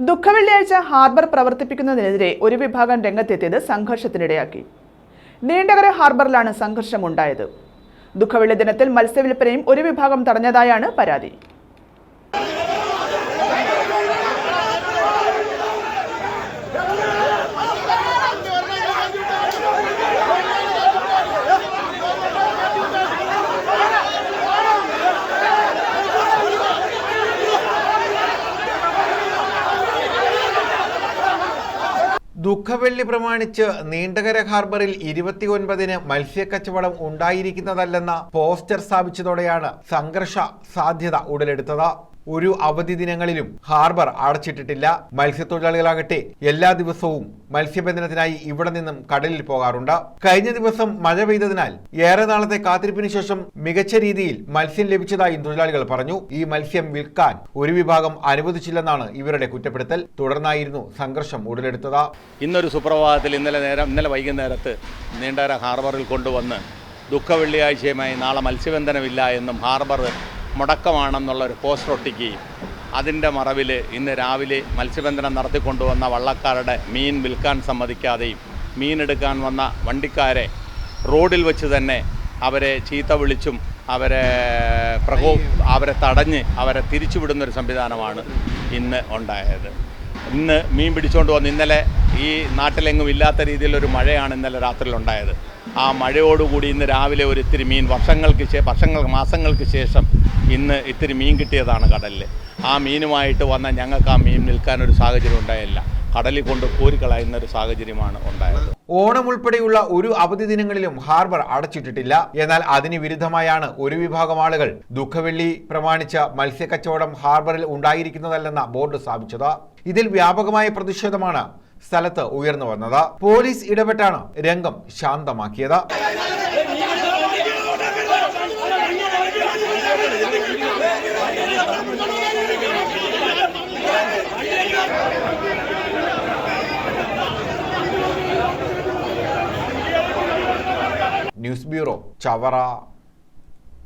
ദുഃഖവെള്ളിയാഴ്ച harbour പ്രവർത്തിപ്പിക്കുന്നതിനെതിരെ ഒരു വിഭാഗം രംഗത്തെത്തിയത് സംഘർഷത്തിനിടയാക്കി. നീണ്ടകര ഹാർബറിലാണ് സംഘർഷമുണ്ടായത്. ദുഃഖവെള്ളി ദിനത്തിൽ മത്സ്യവില്പനയും ഒരു വിഭാഗം തടഞ്ഞതായാണ് പരാതി. ദുഃഖവെള്ളി പ്രമാണിച്ച് നീണ്ടകര ഹാർബറിൽ ഇരുപത്തിയൊൻപതിന് മത്സ്യക്കച്ചവടം ഉണ്ടായിരിക്കുന്നതല്ലെന്ന പോസ്റ്റർ സ്ഥാപിച്ചതോടെയാണ് സംഘർഷ സാധ്യത ഉടലെടുത്തത്. ഒരു അവധി ദിനങ്ങളിലും ഹാർബർ അടച്ചിട്ടിട്ടില്ല. മത്സ്യത്തൊഴിലാളികളാകട്ടെ എല്ലാ ദിവസവും മത്സ്യബന്ധനത്തിനായി ഇവിടെ നിന്നും കടലിൽ പോകാറുണ്ട്. കഴിഞ്ഞ ദിവസം മഴ പെയ്തതിനാൽ ഏറെ നാളത്തെ കാത്തിരിപ്പിന് ശേഷം മികച്ച രീതിയിൽ മത്സ്യം ലഭിച്ചതായും തൊഴിലാളികൾ പറഞ്ഞു. ഈ മത്സ്യം വിൽക്കാൻ ഒരു വിഭാഗം അനുവദിച്ചില്ലെന്നാണ് ഇവരുടെ കുറ്റപ്പെടുത്തൽ. തുടർന്നായിരുന്നു സംഘർഷം ഉടലെടുത്തത്. ഇന്നൊരു സുപ്രഭാതത്തിൽ ഇന്നലെ നേരം ഇന്നലെ വൈകുന്നേരത്ത് നീണ്ടര ഹാർബറിൽ കൊണ്ടുവന്ന് ദുഃഖ വെള്ളിയാഴ്ചയുമായി നാളെ മത്സ്യബന്ധനമില്ല എന്നും ഹാർബർ മുടക്കമാണെന്നുള്ളൊരു പോസ്റ്റർ ഒട്ടിക്കുകയും അതിന്റെ മറവിൽ ഇന്ന് രാവിലെ മത്സ്യബന്ധനം നടത്തിക്കൊണ്ടുവന്ന വള്ളക്കാരുടെ മീൻ വിൽക്കാൻ സമ്മതിക്കാതെയും മീനെടുക്കാൻ വന്ന വണ്ടിക്കാരെ റോഡിൽ വെച്ച് തന്നെ അവരെ ചീത്ത വിളിച്ചും അവരെ പ്രകോ അവരെ തടഞ്ഞ് അവരെ തിരിച്ചുവിടുന്നൊരു സംവിധാനമാണ് ഇന്ന് ഉണ്ടായത്. ഇന്ന് മീൻ പിടിച്ചുകൊണ്ട് വന്ന് ഇന്നലെ ഈ നാട്ടിലെങ്ങും ഇല്ലാത്ത രീതിയിലൊരു മഴയാണ് ഇന്നലെ രാത്രിയിൽ ഉണ്ടായത് ആ മഴയോടുകൂടി ഇന്ന് രാവിലെ ഒരു ഇത്തിരി മീൻ വർഷങ്ങൾക്ക് ശേഷം വർഷങ്ങൾ മാസങ്ങൾക്ക് ശേഷം ഇന്ന് ഇത്തിരി മീൻ കിട്ടിയതാണ് കടലിൽ ആ മീനുമായിട്ട് വന്ന ഞങ്ങൾക്ക് ആ മീൻ നിൽക്കാനൊരു സാഹചര്യം ഉണ്ടായില്ല. കടലിൽ കൊണ്ട് കോരിക്കളയുന്ന ഒരു സാഹചര്യമാണ് ഉണ്ടായത്. ഓണം ഉൾപ്പെടെയുള്ള ഒരു അവധി ദിനങ്ങളിലും ഹാർബർ അടച്ചിട്ടിട്ടില്ല. എന്നാൽ അതിന് വിരുദ്ധമായാണ് ഒരു വിഭാഗം ആളുകൾ ദുഃഖവെള്ളി പ്രമാണിച്ച മത്സ്യക്കച്ചവടം ഹാർബറിൽ ഉണ്ടായിരിക്കുന്നതല്ലെന്ന ബോർഡ് സ്ഥാപിച്ചത്. ഇതിൽ വ്യാപകമായ പ്രതിഷേധമാണ് സ്ഥലത്ത് ഉയർന്നു വന്നത്. പോലീസ് ഇടപെട്ടാണ് രംഗം ശാന്തമാക്കിയത്. News bureau Chavara.